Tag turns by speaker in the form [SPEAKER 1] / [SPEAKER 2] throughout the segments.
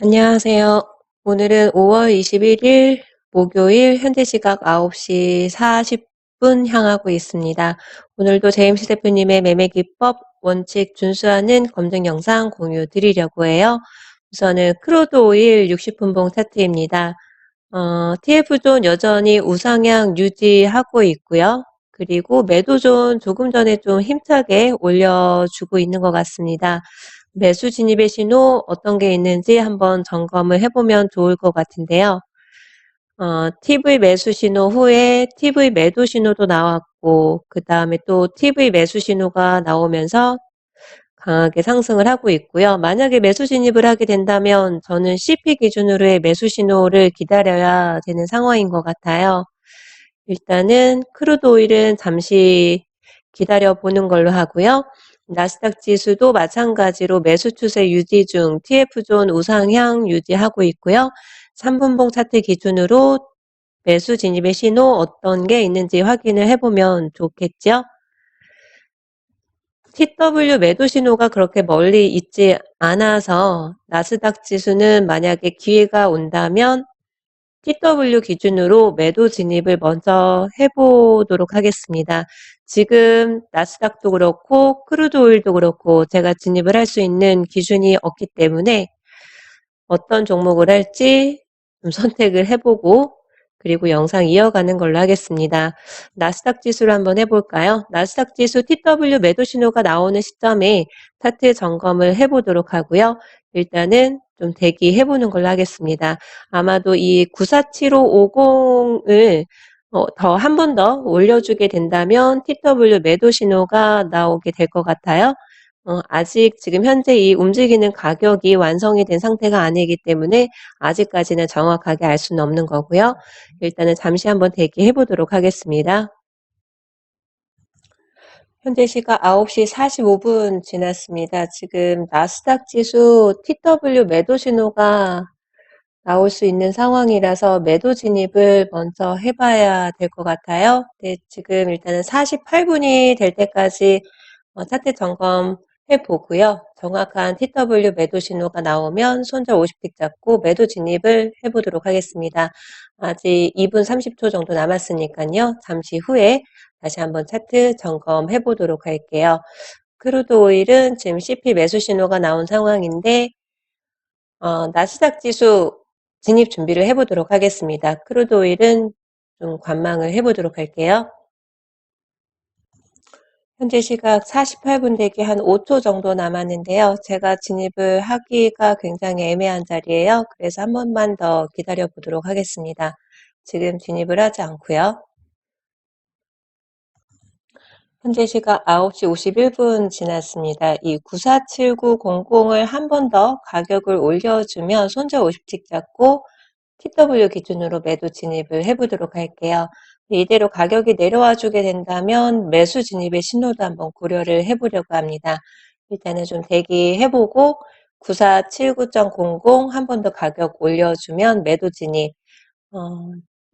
[SPEAKER 1] 안녕하세요. 오늘은 5월 21일 목요일 현재 시각 9시 40분 향하고 있습니다. 오늘도 제임스 대표님의 매매 기법 원칙 준수하는 검증 영상 공유 드리려고 해요. 우선은 크루드 오일 60분봉 차트입니다. 어, TF존 여전히 우상향 유지하고 있고요. 그리고 매도존 조금 전에 좀 힘차게 올려주고 있는 것 같습니다. 매수 진입의 신호 어떤 게 있는지 한번 점검을 해보면 좋을 것 같은데요. 어, TV 매수 신호 후에 TV 매도 신호도 나왔고, 그 다음에 또 TV 매수 신호가 나오면서 강하게 상승을 하고 있고요. 만약에 매수 진입을 하게 된다면 저는 CP 기준으로의 매수 신호를 기다려야 되는 상황인 것 같아요. 일단은 크루드 오일은 잠시 기다려 보는 걸로 하고요. 나스닥 지수도 마찬가지로 매수 추세 유지 중 TF존 우상향 유지하고 있고요. 3분봉 차트 기준으로 매수 진입의 신호 어떤 게 있는지 확인을 해보면 좋겠죠. TW 매도 신호가 그렇게 멀리 있지 않아서 나스닥 지수는 만약에 기회가 온다면 TW 기준으로 매도 진입을 먼저 해보도록 하겠습니다. 지금 나스닥도 그렇고 크루드 오일도 그렇고 제가 진입을 할 수 있는 기준이 없기 때문에 어떤 종목을 할지 좀 선택을 해보고 그리고 영상 이어가는 걸로 하겠습니다. 나스닥 지수를 한번 해볼까요? 나스닥 지수 TW 매도 신호가 나오는 시점에 차트 점검을 해보도록 하고요. 일단은 좀 대기해보는 걸로 하겠습니다. 아마도 이 947550을 어, 더한번더 올려주게 된다면 TW 매도 신호가 나오게 될 것 같아요. 어, 아직 지금 현재 이 움직이는 가격이 완성이 된 상태가 아니기 때문에 아직까지는 정확하게 알 수는 없는 거고요. 일단은 잠시 한번 대기해 보도록 하겠습니다. 현재 시각 9시 45분 지났습니다. 지금 나스닥 지수 TW 매도 신호가 나올 수 있는 상황이라서 매도 진입을 먼저 해봐야 될 것 같아요. 네, 지금 일단은 48분이 될 때까지 어, 차트 점검 해 보고요. 정확한 TW 매도 신호가 나오면 손절 50틱 잡고 매도 진입을 해보도록 하겠습니다. 아직 2분 30초 정도 남았으니까요. 잠시 후에 다시 한번 차트 점검해 보도록 할게요. 크루드 오일은 지금 CP 매수 신호가 나온 상황인데 어, 나스닥 지수 진입 준비를 해보도록 하겠습니다. 크루드 오일은 좀 관망을 해보도록 할게요. 현재 시각 48분 되기 한 5초 정도 남았는데요. 제가 진입을 하기가 굉장히 애매한 자리예요. 그래서 한 번만 더 기다려 보도록 하겠습니다. 지금 진입을 하지 않고요. 현재 시각 9시 51분 지났습니다. 이 947900을 한 번 더 가격을 올려주면 손절 50틱 잡고 TW 기준으로 매도 진입을 해보도록 할게요. 이대로 가격이 내려와 주게 된다면 매수 진입의 신호도 한번 고려를 해보려고 합니다. 일단은 좀 대기해보고 9479.00 한 번 더 가격 올려주면 매도 진입 어,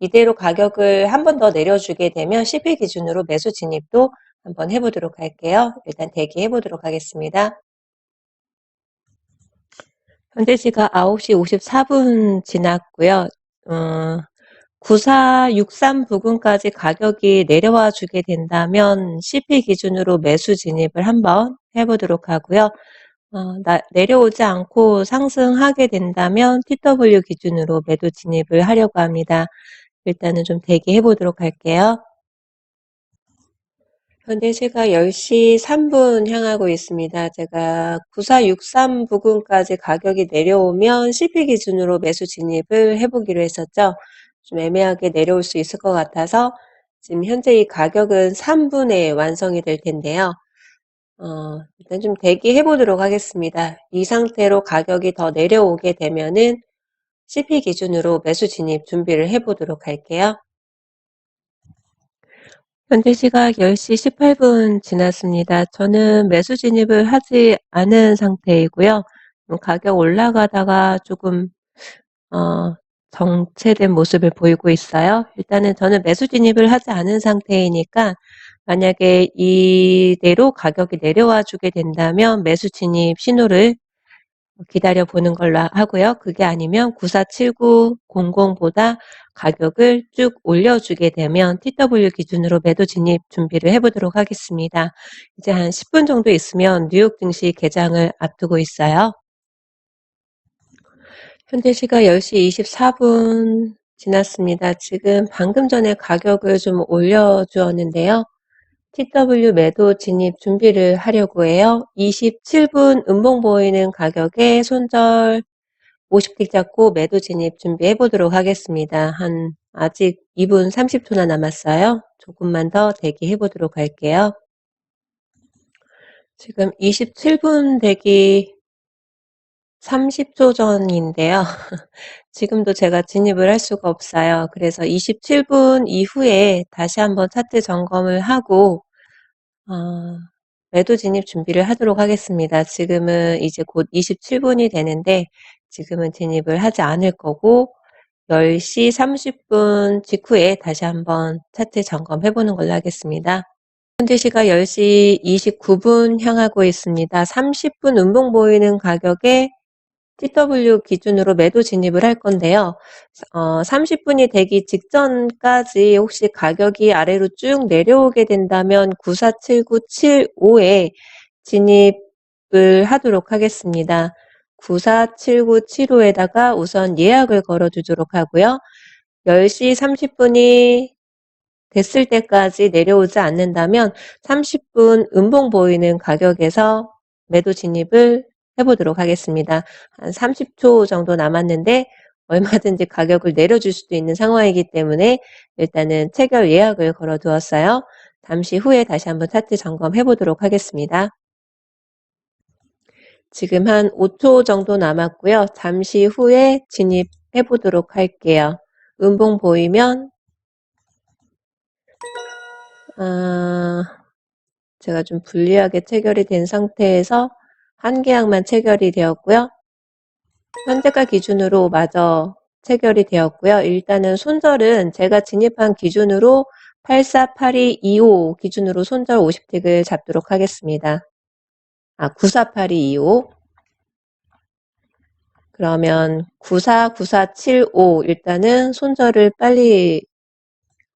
[SPEAKER 1] 이대로 가격을 한 번 더 내려주게 되면 10일 기준으로 매수 진입도 한번 해보도록 할게요. 일단 대기해 보도록 하겠습니다. 현재 시각 9시 54분 지났고요. 어, 9463 부근까지 가격이 내려와 주게 된다면 CP 기준으로 매수 진입을 한번 해보도록 하고요. 어, 나, 내려오지 않고 상승하게 된다면 TW 기준으로 매도 진입을 하려고 합니다. 일단은 좀 대기해 보도록 할게요. 현재 시각 10시 3분 향하고 있습니다. 제가 9463 부근까지 가격이 내려오면 CP 기준으로 매수 진입을 해보기로 했었죠. 좀 애매하게 내려올 수 있을 것 같아서 지금 현재 이 가격은 3분에 완성이 될 텐데요. 어, 일단 좀 대기해 보도록 하겠습니다. 이 상태로 가격이 더 내려오게 되면은 CP 기준으로 매수 진입 준비를 해 보도록 할게요. 현재 시각 10시 18분 지났습니다. 저는 매수 진입을 하지 않은 상태이고요. 가격 올라가다가 조금 어, 정체된 모습을 보이고 있어요. 일단은 저는 매수 진입을 하지 않은 상태이니까 만약에 이대로 가격이 내려와 주게 된다면 매수 진입 신호를 기다려 보는 걸로 하고요. 그게 아니면 947900보다 가격을 쭉 올려주게 되면 TW 기준으로 매도 진입 준비를 해보도록 하겠습니다. 이제 한 10분 정도 있으면 뉴욕 증시 개장을 앞두고 있어요. 현재 시각 10시 24분 지났습니다. 지금 방금 전에 가격을 좀 올려주었는데요. TW 매도 진입 준비를 하려고 해요. 27분 음봉 보이는 가격에 손절 50틱 잡고 매도 진입 준비해 보도록 하겠습니다. 한 아직 2분 30초나 남았어요. 조금만 더 대기해 보도록 할게요. 지금 27분 대기 30초 전인데요. 지금도 제가 진입을 할 수가 없어요. 그래서 27분 이후에 다시 한번 차트 점검을 하고 어, 매도 진입 준비를 하도록 하겠습니다. 지금은 이제 곧 27분이 되는데 지금은 진입을 하지 않을 거고 10시 30분 직후에 다시 한번 차트 점검해 보는 걸로 하겠습니다. 현재 시각 10시 29분 향하고 있습니다. 30분 음봉 보이는 가격에 TW 기준으로 매도 진입을 할 건데요. 어, 30분이 되기 직전까지 혹시 가격이 아래로 쭉 내려오게 된다면 947975에 진입을 하도록 하겠습니다. 947975에다가 우선 예약을 걸어 두도록 하고요. 10시 30분이 됐을 때까지 내려오지 않는다면 30분 음봉 보이는 가격에서 매도 진입을 해보도록 하겠습니다. 한 30초 정도 남았는데 얼마든지 가격을 내려줄 수도 있는 상황이기 때문에 일단은 체결 예약을 걸어 두었어요. 잠시 후에 다시 한번 차트 점검해 보도록 하겠습니다. 지금 한 5초 정도 남았고요. 잠시 후에 진입해 보도록 할게요. 음봉 보이면 아, 제가 좀 불리하게 체결이 된 상태에서 한 계약만 체결이 되었고요. 현재가 기준으로 마저 체결이 되었고요. 일단은 손절은 제가 진입한 기준으로 848225 기준으로 손절 50틱을 잡도록 하겠습니다. 아, 948225 그러면 949475 일단은 손절을 빨리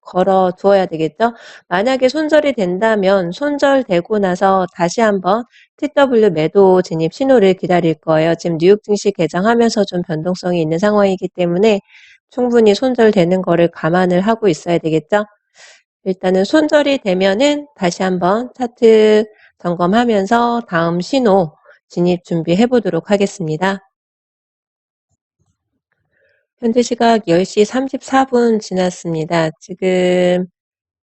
[SPEAKER 1] 걸어 두어야 되겠죠? 만약에 손절이 된다면 손절되고 나서 다시 한번 TW 매도 진입 신호를 기다릴 거예요. 지금 뉴욕 증시 개장하면서 좀 변동성이 있는 상황이기 때문에 충분히 손절되는 거를 감안을 하고 있어야 되겠죠? 일단은 손절이 되면은 다시 한번 차트 점검하면서 다음 신호 진입 준비해 보도록 하겠습니다. 현재 시각 10시 34분 지났습니다. 지금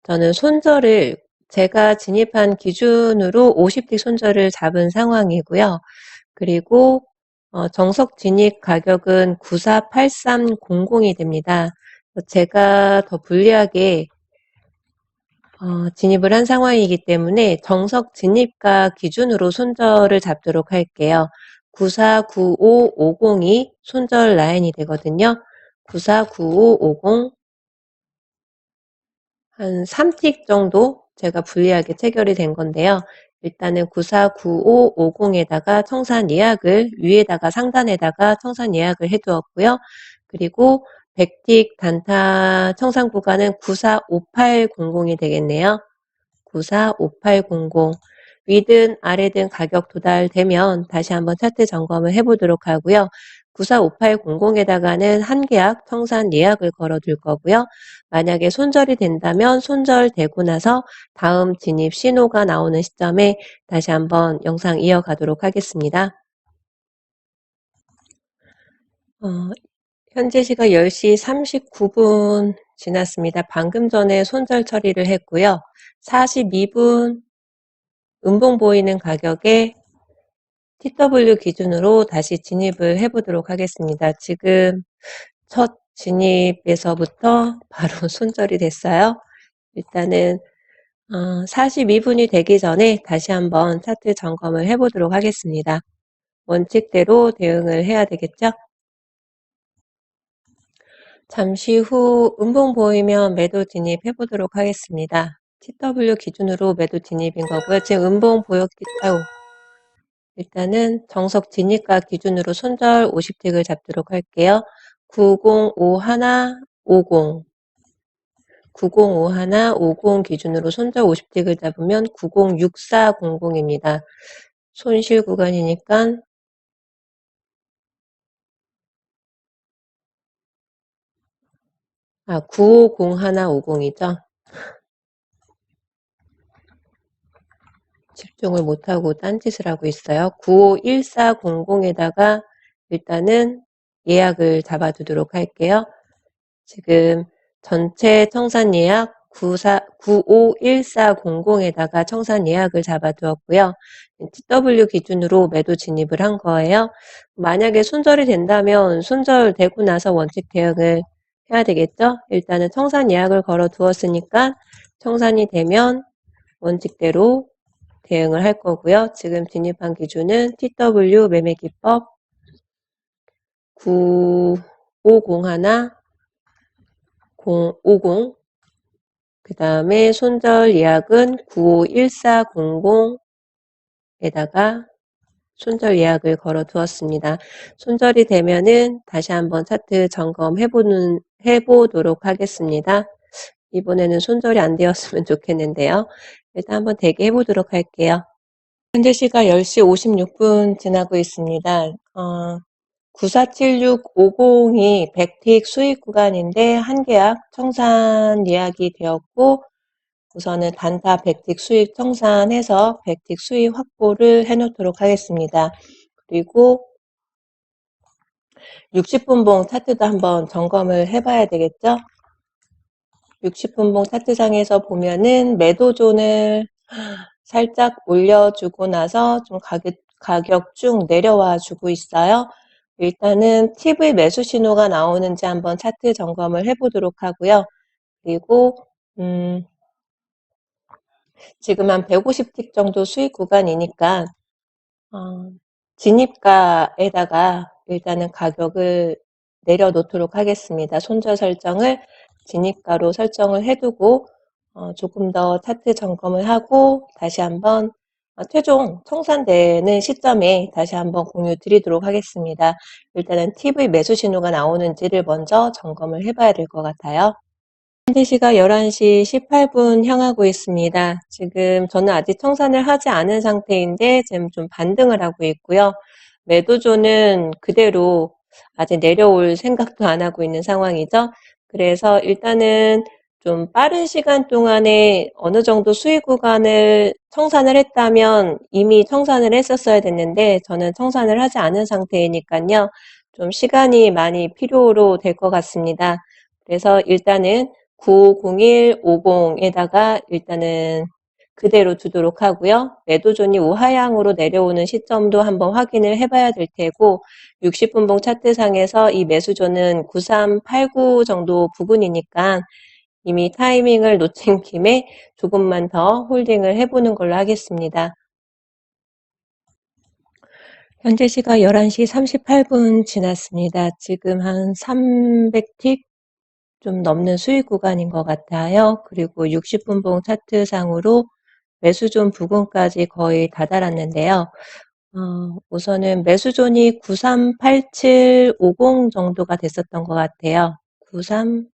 [SPEAKER 1] 저는 손절을 제가 진입한 기준으로 50틱 손절을 잡은 상황이고요. 그리고 어, 정석 진입 가격은 948300이 됩니다. 제가 더 불리하게 어, 진입을 한 상황이기 때문에 정석 진입가 기준으로 손절을 잡도록 할게요. 949550이 손절 라인이 되거든요. 949550 한 3틱 정도 제가 불리하게 체결이 된 건데요. 일단은 949550에다가 청산 예약을 위에다가 상단에다가 청산 예약을 해두었고요. 그리고 100틱 단타 청산 구간은 945800이 되겠네요. 945800 위든 아래든 가격 도달되면 다시 한번 차트 점검을 해보도록 하고요. 945800에다가는 한 계약 청산 예약을 걸어둘 거고요. 만약에 손절이 된다면 손절되고 나서 다음 진입 신호가 나오는 시점에 다시 한번 영상 이어가도록 하겠습니다. 어, 현재 시각 10시 39분 지났습니다. 방금 전에 손절 처리를 했고요. 42분 음봉 보이는 가격에 TW 기준으로 다시 진입을 해보도록 하겠습니다. 지금 첫 진입에서부터 바로 손절이 됐어요. 일단은 42분이 어, 되기 전에 다시 한번 차트 점검을 해보도록 하겠습니다. 원칙대로 대응을 해야 되겠죠? 잠시 후 음봉 보이면 매도 진입해 보도록 하겠습니다. TW 기준으로 매도 진입인 거고요. 지금 음봉 보였기, 아유, 일단은 정석 진입가 기준으로 손절 50틱을 잡도록 할게요. 905150 9051 50 기준으로 손절 50틱을 잡으면 906400입니다. 손실 구간이니까 아, 950150이죠. 집중을 못하고 딴짓을 하고 있어요. 951400에다가 일단은 예약을 잡아두도록 할게요. 지금 전체 청산 예약 94, 951400에다가 청산 예약을 잡아두었고요. TW 기준으로 매도 진입을 한 거예요. 만약에 손절이 된다면 손절되고 나서 원칙 대응을 해야 되겠죠? 일단은 청산 예약을 걸어 두었으니까 청산이 되면 원칙대로 대응을 할 거고요. 지금 진입한 기준은 TW 매매 기법 9501 050 그 다음에 손절 예약은 951400에다가 손절 예약을 걸어 두었습니다. 손절이 되면은 다시 한번 차트 점검해 보는, 해 보도록 하겠습니다. 이번에는 손절이 안 되었으면 좋겠는데요. 일단 한번 대기해 보도록 할게요. 현재 시각 10시 56분 지나고 있습니다. 어, 947650이 100틱 수익 구간인데 한 계약 청산 예약이 되었고 우선은 단타 100틱 수익 청산해서 100틱 수익 확보를 해 놓도록 하겠습니다. 그리고 60분봉 차트도 한번 점검을 해봐야 되겠죠? 60분봉 차트상에서 보면은 매도존을 살짝 올려주고 나서 좀 가격, 가격 쭉 내려와 주고 있어요. 일단은 TV 매수 신호가 나오는지 한번 차트 점검을 해보도록 하고요. 그리고 음, 지금 한 150틱 정도 수익 구간이니까 어, 진입가에다가 일단은 가격을 내려놓도록 하겠습니다. 손절 설정을 진입가로 설정을 해두고 어, 조금 더 차트 점검을 하고 다시 한번 어, 최종 청산되는 시점에 다시 한번 공유 드리도록 하겠습니다. 일단은 TV 매수 신호가 나오는지를 먼저 점검을 해봐야 될 것 같아요. 현재 시각 11시 18분 향하고 있습니다. 지금 저는 아직 청산을 하지 않은 상태인데 지금 좀 반등을 하고 있고요. 매도조는 그대로 아직 내려올 생각도 안 하고 있는 상황이죠. 그래서 일단은 좀 빠른 시간 동안에 어느 정도 수익 구간을 청산을 했다면 이미 청산을 했었어야 됐는데 저는 청산을 하지 않은 상태이니까요. 좀 시간이 많이 필요로 될 것 같습니다. 그래서 일단은 90150에다가 일단은 그대로 두도록 하고요. 매도존이 우하향으로 내려오는 시점도 한번 확인을 해봐야 될 테고 60분봉 차트상에서 이 매수존은 9389 정도 부근이니까 이미 타이밍을 놓친 김에 조금만 더 홀딩을 해보는 걸로 하겠습니다. 현재 시각 11시 38분 지났습니다. 지금 한 300틱 좀 넘는 수익 구간인 것 같아요. 그리고 60분봉 차트상으로 매수존 부근까지 거의 다다랐는데요. 어, 우선은 매수존이 938750 정도가 됐었던 것 같아요. 93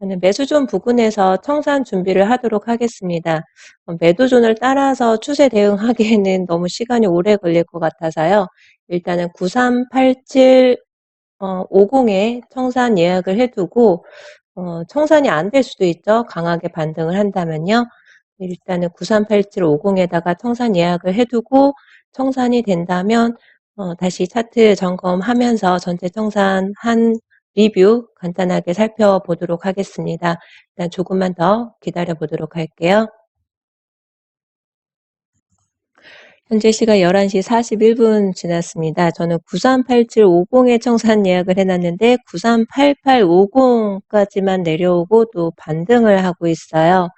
[SPEAKER 1] 저는 매수존 부근에서 청산 준비를 하도록 하겠습니다. 어, 매도존을 따라서 추세 대응하기에는 너무 시간이 오래 걸릴 것 같아서요. 일단은 9387 어, 50에 청산 예약을 해두고 어, 청산이 안 될 수도 있죠. 강하게 반등을 한다면요. 일단은 938750에다가 청산 예약을 해두고 청산이 된다면 어, 다시 차트 점검하면서 전체 청산 한 리뷰 간단하게 살펴보도록 하겠습니다. 일단 조금만 더 기다려 보도록 할게요. 현재 시각 11시 41분 지났습니다. 저는 938750에 청산 예약을 해놨는데 938850까지만 내려오고 또 반등을 하고 있어요.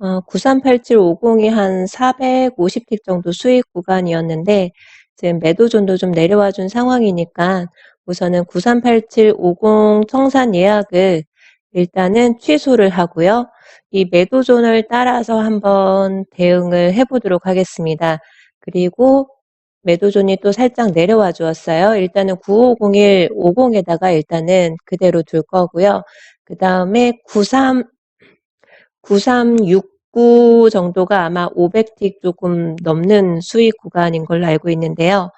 [SPEAKER 1] 어, 938750이 한 450틱 정도 수익 구간이었는데 지금 매도존도 좀 내려와 준 상황이니까 우선은 938750 청산 예약을 일단은 취소를 하고요. 이 매도존을 따라서 한번 대응을 해보도록 하겠습니다. 그리고 매도존이 또 살짝 내려와 주었어요. 일단은 9501, 50에다가 일단은 그대로 둘 거고요. 그 다음에 93, 9369 정도가 아마 500틱 조금 넘는 수익 구간인 걸로 알고 있는데요.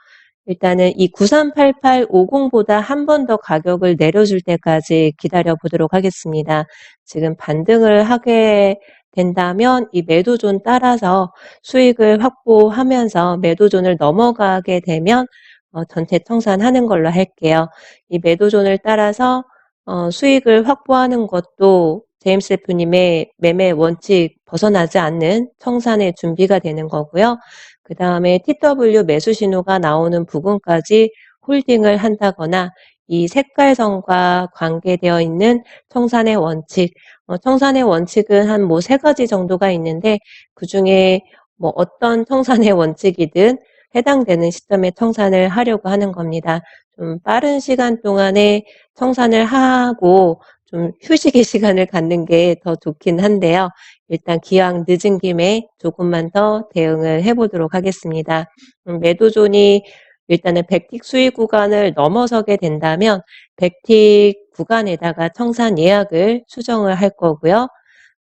[SPEAKER 1] 일단은 이 938850보다 한 번 더 가격을 내려줄 때까지 기다려 보도록 하겠습니다. 지금 반등을 하게 된다면 이 매도존 따라서 수익을 확보하면서 매도존을 넘어가게 되면 어, 전체 청산하는 걸로 할게요. 이 매도존을 따라서 어, 수익을 확보하는 것도 제임스 대표님의 매매 원칙 벗어나지 않는 청산의 준비가 되는 거고요. 그 다음에 TW 매수 신호가 나오는 부분까지 홀딩을 한다거나 이 색깔선과 관계되어 있는 청산의 원칙, 어, 청산의 원칙은 한 뭐 세 가지 정도가 있는데 그 중에 뭐 어떤 청산의 원칙이든 해당되는 시점에 청산을 하려고 하는 겁니다. 좀 빠른 시간 동안에 청산을 하고 좀 휴식의 시간을 갖는 게 더 좋긴 한데요. 일단 기왕 늦은 김에 조금만 더 대응을 해보도록 하겠습니다. 음, 매도존이 일단은 100틱 수익 구간을 넘어서게 된다면 100틱 구간에다가 청산 예약을 수정을 할 거고요.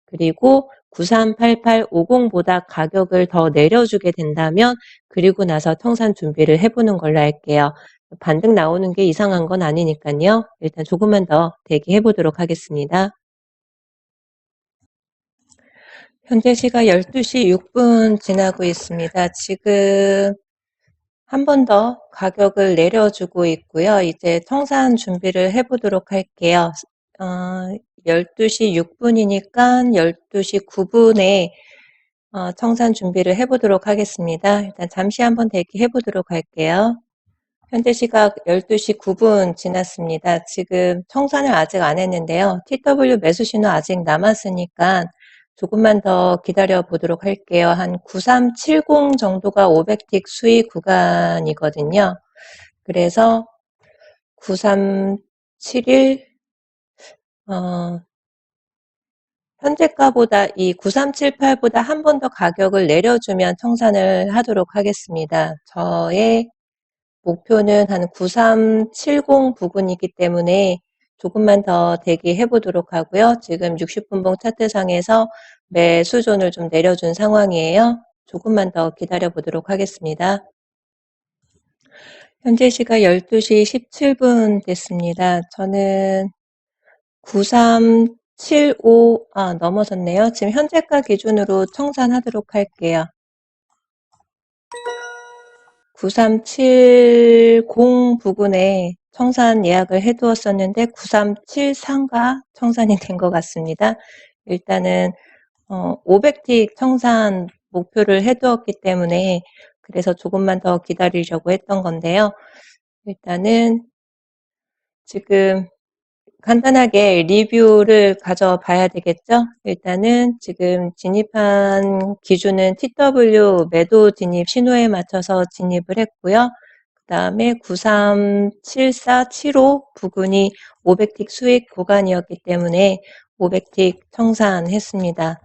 [SPEAKER 1] 그리고 938850보다 가격을 더 내려주게 된다면 그리고 나서 청산 준비를 해보는 걸로 할게요. 반등 나오는 게 이상한 건 아니니까요. 일단 조금만 더 대기해 보도록 하겠습니다. 현재 시각 12시 6분 지나고 있습니다. 지금 한 번 더 가격을 내려주고 있고요. 이제 청산 준비를 해보도록 할게요. 어, 12시 6분이니까 12시 9분에 어, 청산 준비를 해보도록 하겠습니다. 일단 잠시 한번 대기해 보도록 할게요. 현재 시각 12시 9분 지났습니다. 지금 청산을 아직 안 했는데요. TW 매수 신호 아직 남았으니까 조금만 더 기다려 보도록 할게요. 한 9370 정도가 500틱 수익 구간이거든요. 그래서 9371 어, 현재가보다 이 9378보다 한 번 더 가격을 내려주면 청산을 하도록 하겠습니다. 저의 목표는 한 9370 부근이기 때문에 조금만 더 대기해 보도록 하고요. 지금 60분봉 차트상에서 매수존을 좀 내려준 상황이에요. 조금만 더 기다려 보도록 하겠습니다. 현재 시각 12시 17분 됐습니다. 저는 9375, 아, 넘어섰네요. 지금 현재가 기준으로 청산하도록 할게요. 9370 부근에 청산 예약을 해두었었는데 9373가 청산이 된 것 같습니다. 일단은 어, 500틱 청산 목표를 해두었기 때문에 그래서 조금만 더 기다리려고 했던 건데요. 일단은 지금 간단하게 리뷰를 가져봐야 되겠죠? 일단은 지금 진입한 기준은 TW 매도 진입 신호에 맞춰서 진입을 했고요. 그 다음에 937475 부근이 500틱 수익 구간이었기 때문에 500틱 청산했습니다.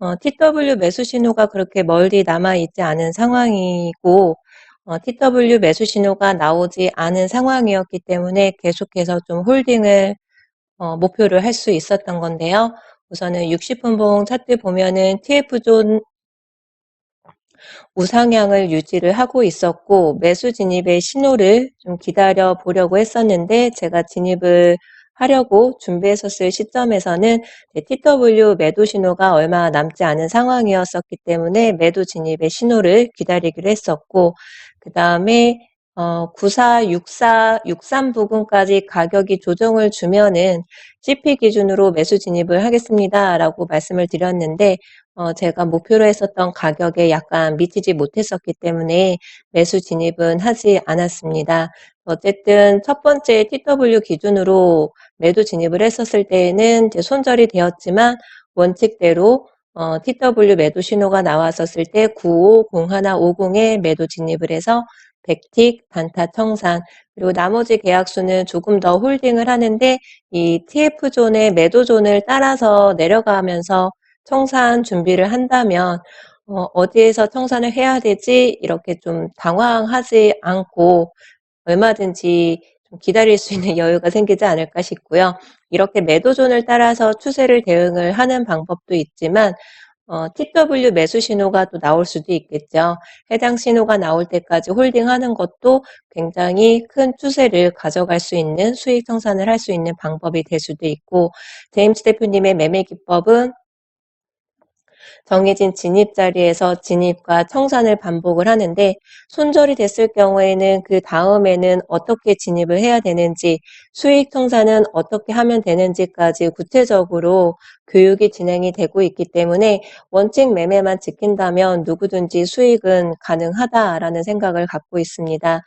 [SPEAKER 1] 어, TW 매수 신호가 그렇게 멀리 남아있지 않은 상황이고 어, TW 매수 신호가 나오지 않은 상황이었기 때문에 계속해서 좀 홀딩을 어, 목표를 할 수 있었던 건데요. 우선은 60분봉 차트 보면은 TF존 우상향을 유지를 하고 있었고 매수 진입의 신호를 좀 기다려 보려고 했었는데 제가 진입을 하려고 준비했었을 시점에서는 TW 매도 신호가 얼마 남지 않은 상황이었었기 때문에 매도 진입의 신호를 기다리기로 했었고 그 다음에 어, 94, 64, 63 부근까지 가격이 조정을 주면은 CP 기준으로 매수 진입을 하겠습니다. 라고 말씀을 드렸는데, 어, 제가 목표로 했었던 가격에 약간 미치지 못했었기 때문에 매수 진입은 하지 않았습니다. 어쨌든 첫 번째 TW 기준으로 매도 진입을 했었을 때에는 손절이 되었지만 원칙대로 어, TW 매도 신호가 나왔었을 때 950150에 매도 진입을 해서 백틱, 단타, 청산 그리고 나머지 계약수는 조금 더 홀딩을 하는데 이 TF존의 매도존을 따라서 내려가면서 청산 준비를 한다면 어, 어디에서 청산을 해야 되지 이렇게 좀 당황하지 않고 얼마든지 좀 기다릴 수 있는 여유가 생기지 않을까 싶고요. 이렇게 매도존을 따라서 추세를 대응을 하는 방법도 있지만 어, TW 매수 신호가 또 나올 수도 있겠죠. 해당 신호가 나올 때까지 홀딩하는 것도 굉장히 큰 추세를 가져갈 수 있는 수익 청산을 할 수 있는 방법이 될 수도 있고 제임스 대표님의 매매 기법은 정해진 진입 자리에서 진입과 청산을 반복을 하는데 손절이 됐을 경우에는 그 다음에는 어떻게 진입을 해야 되는지 수익 청산은 어떻게 하면 되는지까지 구체적으로 교육이 진행이 되고 있기 때문에 원칙 매매만 지킨다면 누구든지 수익은 가능하다라는 생각을 갖고 있습니다.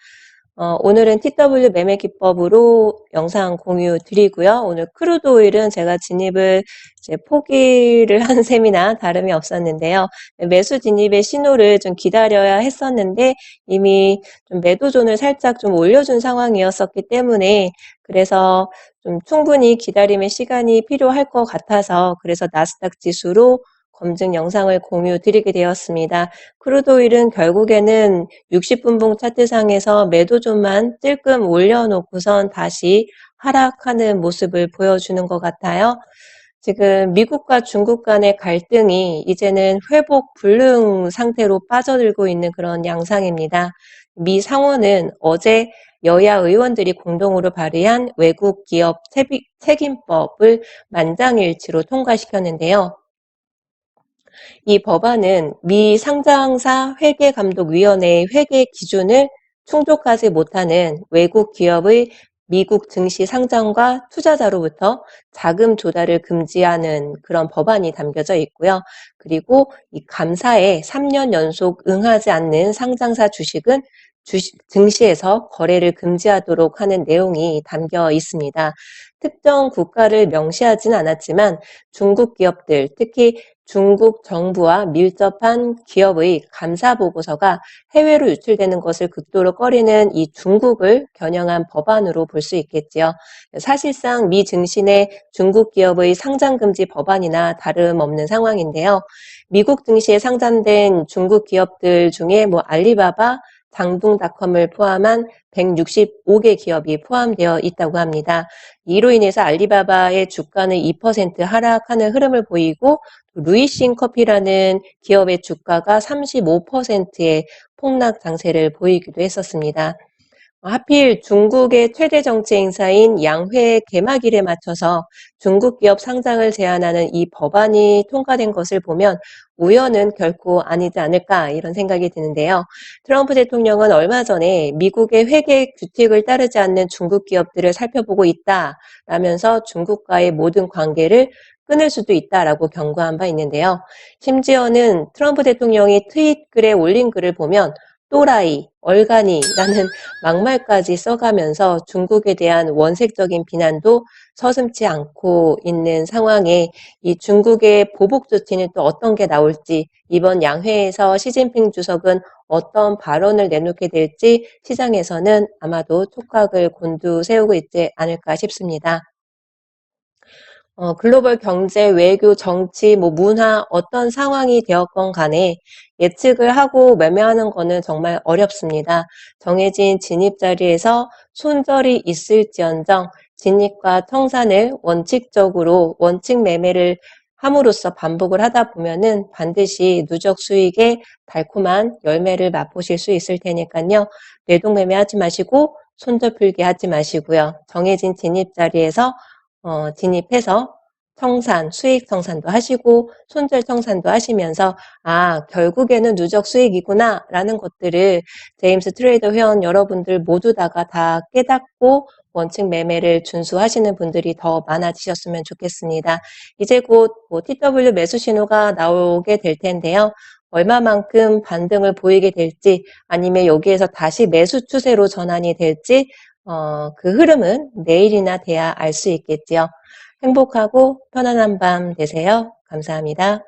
[SPEAKER 1] 어, 오늘은 TW 매매 기법으로 영상 공유 드리고요. 오늘 크루드 오일은 제가 진입을 포기를 한 셈이나 다름이 없었는데요. 매수 진입의 신호를 좀 기다려야 했었는데 이미 좀 매도존을 살짝 좀 올려준 상황이었었기 때문에 그래서 좀 충분히 기다림의 시간이 필요할 것 같아서 그래서 나스닥 지수로 검증 영상을 공유 드리게 되었습니다. 크루도일은 결국에는 60분봉 차트상에서 매도존만 찔끔 올려놓고선 다시 하락하는 모습을 보여주는 것 같아요. 지금 미국과 중국 간의 갈등이 이제는 회복 불능 상태로 빠져들고 있는 그런 양상입니다. 미 상원은 어제 여야 의원들이 공동으로 발의한 외국 기업 책임법을 만장일치로 통과시켰는데요. 이 법안은 미 상장사 회계감독위원회의 회계 기준을 충족하지 못하는 외국 기업의 미국 증시 상장과 투자자로부터 자금 조달을 금지하는 그런 법안이 담겨져 있고요. 그리고 이 감사에 3년 연속 응하지 않는 상장사 주식은 주식, 증시에서 거래를 금지하도록 하는 내용이 담겨 있습니다. 특정 국가를 명시하진 않았지만 중국 기업들, 특히 중국 정부와 밀접한 기업의 감사 보고서가 해외로 유출되는 것을 극도로 꺼리는 이 중국을 겨냥한 법안으로 볼 수 있겠지요. 사실상 미 증신의 중국 기업의 상장 금지 법안이나 다름없는 상황인데요. 미국 증시에 상장된 중국 기업들 중에 뭐 알리바바, 장둥닷컴을 포함한 165개 기업이 포함되어 있다고 합니다. 이로 인해서 알리바바의 주가는 2% 하락하는 흐름을 보이고 루이싱 커피라는 기업의 주가가 35%의 폭락 장세를 보이기도 했었습니다. 하필 중국의 최대 정치 행사인 양회 개막일에 맞춰서 중국 기업 상장을 제한하는 이 법안이 통과된 것을 보면 우연은 결코 아니지 않을까 이런 생각이 드는데요. 트럼프 대통령은 얼마 전에 미국의 회계 규칙을 따르지 않는 중국 기업들을 살펴보고 있다라면서 중국과의 모든 관계를 끊을 수도 있다라고 경고한 바 있는데요. 심지어는 트럼프 대통령이 트윗 글에 올린 글을 보면 또라이, 얼간이라는 막말까지 써가면서 중국에 대한 원색적인 비난도 서슴지 않고 있는 상황에 이 중국의 보복 조치는 또 어떤 게 나올지 이번 양회에서 시진핑 주석은 어떤 발언을 내놓게 될지 시장에서는 아마도 촉각을 곤두세우고 있지 않을까 싶습니다. 어, 글로벌 경제, 외교, 정치, 뭐 문화 어떤 상황이 되었건 간에 예측을 하고 매매하는 것은 정말 어렵습니다. 정해진 진입 자리에서 손절이 있을지언정 진입과 청산을 원칙적으로 원칙 매매를 함으로써 반복을 하다 보면은 반드시 누적 수익의 달콤한 열매를 맛보실 수 있을 테니까요. 뇌동 매매하지 마시고 손절 풀기 하지 마시고요. 정해진 진입 자리에서 어, 진입해서 청산, 수익 청산도 하시고 손절 청산도 하시면서 아 결국에는 누적 수익이구나 라는 것들을 제임스 트레이더 회원 여러분들 모두 다가 다 깨닫고 원칙 매매를 준수하시는 분들이 더 많아지셨으면 좋겠습니다. 이제 곧 뭐 TW 매수 신호가 나오게 될 텐데요. 얼마만큼 반등을 보이게 될지 아니면 여기에서 다시 매수 추세로 전환이 될지 어, 그 흐름은 내일이나 돼야 알 수 있겠지요. 행복하고 편안한 밤 되세요. 감사합니다.